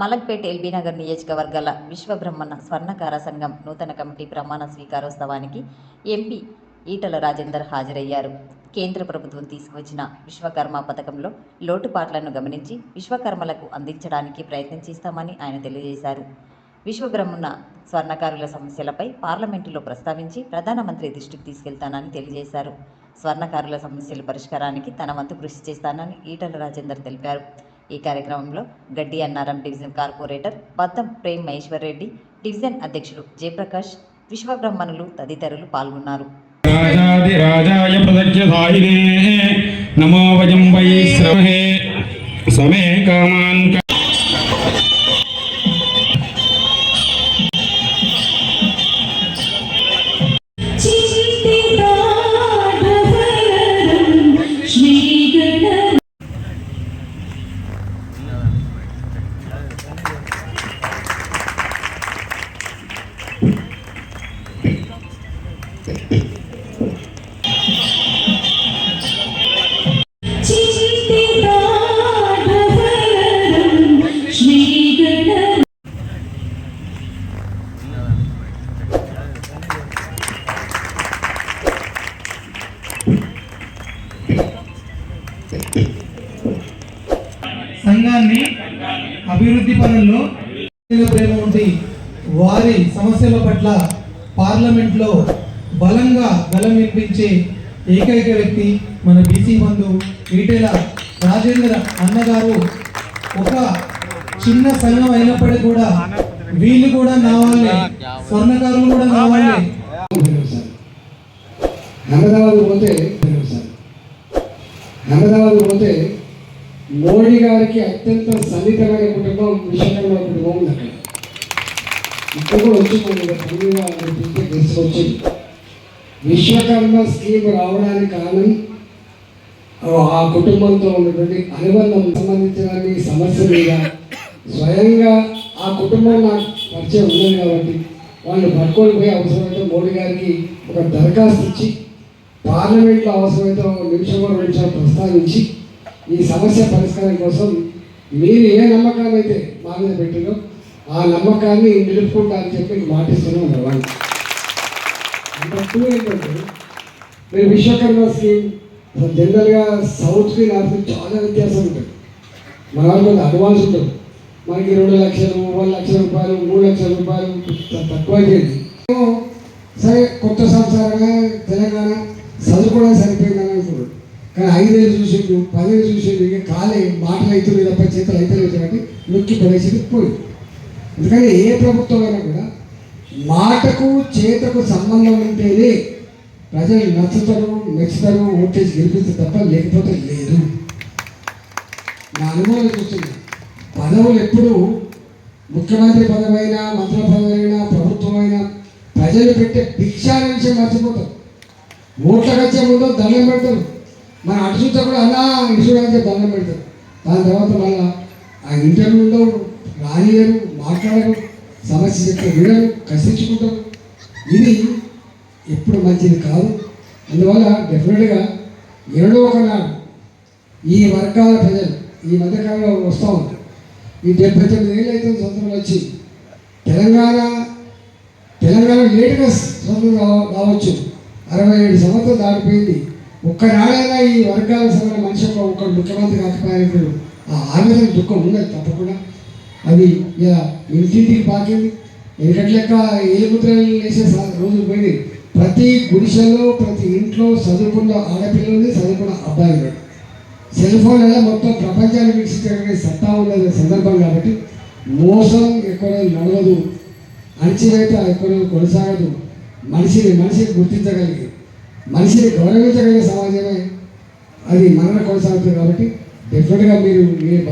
మలక్పేట్ ఎల్బీనగర్ నియోజకవర్గాల విశ్వబ్రహ్మణ స్వర్ణకార సంఘం నూతన కమిటీ ప్రమాణ స్వీకారోత్సవానికి ఎంపీ ఈటల రాజేందర్ హాజరయ్యారు. కేంద్ర ప్రభుత్వం తీసుకువచ్చిన విశ్వకర్మ పథకంలో లోటుపాట్లను గమనించి విశ్వకర్మలకు అందించడానికి ప్రయత్నం చేస్తామని ఆయన తెలియజేశారు. విశ్వబ్రహ్మణ స్వర్ణకారుల సమస్యలపై పార్లమెంటులో ప్రస్తావించి ప్రధానమంత్రి దృష్టికి తీసుకెళ్తానని తెలియజేశారు. స్వర్ణకారుల సమస్యల పరిష్కారానికి తన వంతు కృషి చేస్తానని ఈటల రాజేందర్ తెలిపారు. ఈ కార్యక్రమంలో Gaddi Annaram division corporator Baddam Prem Maheshwar Reddy division అధ్యక్షులు జయప్రకాష్ విశ్వబ్రహ్మణులు తదితరులు పాల్గొన్నారు. నమో వయం వై శ్రమహే సమే కామాన్ సంఘాన్ని అభివృద్ధి పనుల్లో ప్రేమ ఉండి వారి సమస్యల పట్ల పార్లమెంట్లో బలంగా బలం వినిపించే ఏకైక వ్యక్తి మన బీసీ బంధు ఈటెల రాజేంద్ర అన్నగారు. ఒక చిన్న సంఘం అయినప్పటికీ కూడా వీళ్ళు కూడా నావాలి స్వర్ణకారులు కూడా నా వాళ్ళే. పోతే సార్ అహ్మదాబాద్ పోతే మోడీ గారికి అత్యంత సన్నిహితమైన కుటుంబం విశ్వకర్మ కుటుంబం ఉంది అక్కడ. ఇప్పుడు కూడా వచ్చి మన విశ్వకర్మ స్కీమ్ రావడానికి కారణం ఆ కుటుంబంతో ఉన్నటువంటి అనుబంధం సంబంధించిన సమస్య మీద స్వయంగా ఆ కుటుంబం నాకు పరిచయం ఉన్నది కాబట్టి వాళ్ళు పట్టుకొని పోయి అవసరమైతే మోడీ గారికి ఒక దరఖాస్తు ఇచ్చి పార్లమెంట్లో అవసరమైతే నిమిషంలో నిమిషం ప్రస్తావించి ఈ సమస్య పరిష్కారం కోసం మీరు ఏ నమ్మకాన్ని అయితే మా మీద పెట్టినో ఆ నమ్మకాన్ని నిలుపుకుంటా అని చెప్పి మీకు మాటిస్తూనే ఉన్నారు వాళ్ళు. నెంబర్ టూ ఏంటంటే మీరు విశ్వకర్మ స్కీమ్ జనరల్గా సౌత్కి నార్త్కి చాలా వ్యత్యాసం ఉంటుంది. మన వాళ్ళు కొంత అడ్వాన్స్ ఉంటుంది. మనకి రెండు లక్షలు మూడు లక్షల రూపాయలు మూడు లక్షల రూపాయలు తక్కువ అయిపోయింది. సరే కొత్త సంవత్సరంగా తెలంగాణ. చదువుకోవడం సరిపోయిందని అనుకున్నాడు కానీ ఐదేళ్ళు చూసిండు పదేళ్ళు చూసిండు ఇక కాలే మాటలు అవుతుంది తప్ప చేతులు అయితే కాబట్టి నొక్కి పడేసి పోయింది ఎందుకంటే ఏ ప్రభుత్వం అయినా కూడా మాటకు చేతకు సంబంధం ఉంటేనే ప్రజలు నచ్చుతారు మెచ్చుతారు ఓటేసి గెలిపిస్తే తప్ప లేకపోతే లేదు. నా అనుభవం చూస్తుంది పదవులు ఎప్పుడు ముఖ్యమంత్రి పదవైనా మంత్రి పదవైనా ప్రభుత్వమైనా ప్రజలు పెట్టే భిక్షా నుంచి విషయం మర్చిపోతారు. ఓట్లకు వచ్చే ముందు దండం పెడతారు. మన అటు చూస్తే కూడా అలా ఇటు చూడాలంటే దండం పెడతారు. దాని తర్వాత మళ్ళా ఆ ఇంటర్వ్యూలో రానియరు మాట్లాడరు సమస్య చెప్తే వినరు కసించుకుంటారు ఇది ఎప్పుడు మంచిది కాదు. అందువల్ల డెఫినెట్గా ఏడో ఒకనాడు ఈ వర్గాల ప్రజలు ఈ మధ్యకాలంలో వస్తూ ఉంటారు. ఈ డెబ్బై తొమ్మిది ఏళ్ళు అయితే స్వతంత్రం వచ్చి తెలంగాణ తెలంగాణ లేటుగా స్వతంత్రం రావచ్చు. అరవై ఏడు సంవత్సరాలు దాటిపోయింది. ఒక్కనాడైనా ఈ వర్గాల సభలో మనిషి ఒక ఒక ముఖ్యమంత్రి కాకపోయారు ఆ ఆవేదన దుఃఖం ఉన్నది తప్పకుండా. అది ఇక ఇంటింటికి పాకింది. వెనకటి ఏ ముద్రలు వేసే రోజులు పోయింది ప్రతి గుడిసెలో ప్రతి ఇంట్లో చదువుకున్న ఆడపిల్లలు చదువుకున్న అబ్బాయి సెల్ ఫోన్ వల్ల మొత్తం ప్రపంచాన్ని వీక్షించడానికి సత్తా ఉన్న సందర్భం కాబట్టి మోసం ఎక్కువ నడవదు. అణచివేత ఎక్కువ కొనసాగదు. మనిషిని మనిషిని గుర్తించగలిగి మనిషిని గౌరవించగలిగే సమాజమే అది మన కొనసాగుతుంది కాబట్టి డెఫినెట్గా మీరు మీరు